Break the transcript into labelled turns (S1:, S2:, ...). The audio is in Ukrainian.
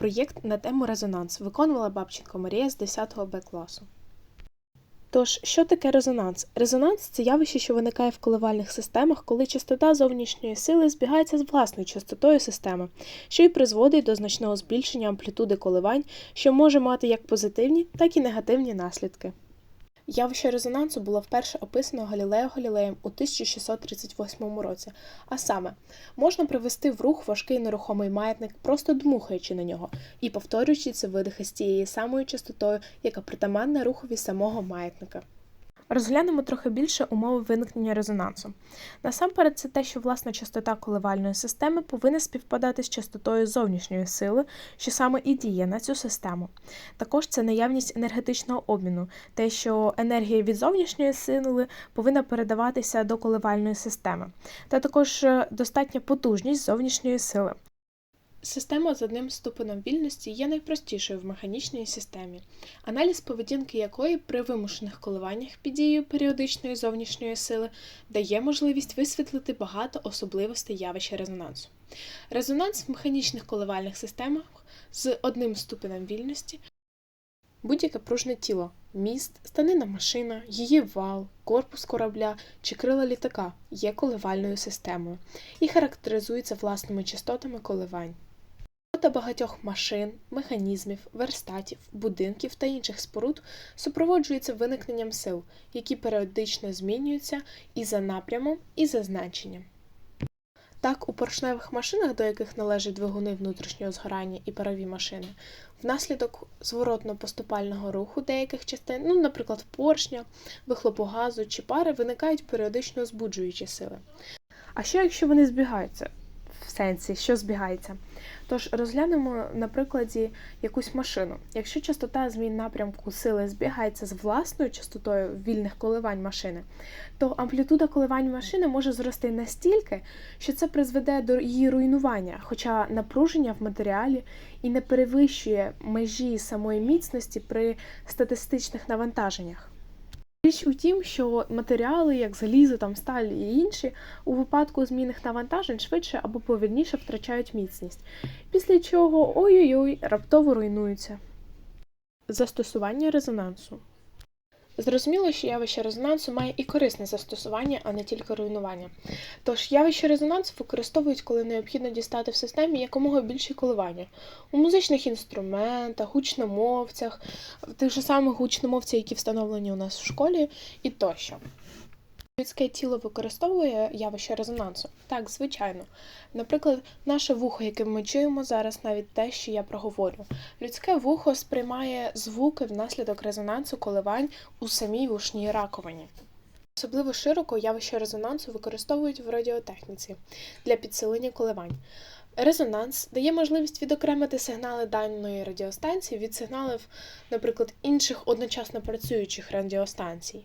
S1: проєкт на тему резонанс виконувала Бабченко Марія з 10 Б класу. Тож, що таке резонанс? Резонанс це явище, що виникає в коливальних системах, коли частота зовнішньої сили збігається з власною частотою системи, що й призводить до значного збільшення амплітуди коливань, що може мати як позитивні, так і негативні наслідки. Явище резонансу було вперше описано Галілео Галілеєм у 1638 році, а саме можна привести в рух важкий нерухомий маятник, просто дмухаючи на нього і повторюючи ці видихи з тією самою частотою, яка притаманна рухові самого маятника. Розглянемо трохи більше умови виникнення резонансу. Насамперед, це те, що власна частота коливальної системи повинна співпадати з частотою зовнішньої сили, що саме і діє на цю систему. Також це наявність енергетичного обміну, те, що енергія від зовнішньої сили повинна передаватися до коливальної системи, та також е, достатня потужність зовнішньої сили. Система з одним ступенем вільності є найпростішою в механічній системі, аналіз поведінки якої при вимушених коливаннях під дією періодичної зовнішньої сили дає можливість висвітлити багато особливостей явища резонансу. Резонанс в механічних коливальних системах з одним ступенем вільності будь-яке пружне тіло, міст, станина машина, її вал, корпус корабля чи крила літака є коливальною системою і характеризується власними частотами коливань. Робота багатьох машин, механізмів, верстатів, будинків та інших споруд супроводжується виникненням сил, які періодично змінюються і за напрямом, і за значенням. Так, у поршневих машинах, до яких належать двигуни внутрішнього згорання і парові машини, внаслідок зворотно-поступального руху деяких частин, ну, наприклад, поршня, вихлопу газу чи пари, виникають періодично збуджуючі сили. А що якщо вони збігаються? Сенсі, що збігається? Тож розглянемо на прикладі якусь машину. Якщо частота змін напрямку сили збігається з власною частотою вільних коливань машини, то амплітуда коливань машини може зрости настільки, що це призведе до її руйнування, хоча напруження в матеріалі і не перевищує межі самої міцності при статистичних навантаженнях. Річ у тім, що матеріали, як залізо, там, сталь і інші, у випадку змінних навантажень швидше або повільніше втрачають міцність, після чого ой-ой-ой раптово руйнуються. Застосування резонансу. Зрозуміло, що явище резонансу має і корисне застосування, а не тільки руйнування. Тож явище резонансу використовують, коли необхідно дістати в системі якомога більше коливання у музичних інструментах, гучномовцях, в тих же самих гучномовцях, які встановлені у нас в школі, і тощо. Людське тіло використовує явище резонансу? Так, звичайно. Наприклад, наше вухо, яке ми чуємо зараз, навіть те, що я проговорю. Людське вухо сприймає звуки внаслідок резонансу коливань у самій вушній раковині. Особливо широко явище резонансу використовують в радіотехніці для підсилення коливань. Резонанс дає можливість відокремити сигнали даної радіостанції від сигналів, наприклад, інших одночасно працюючих радіостанцій.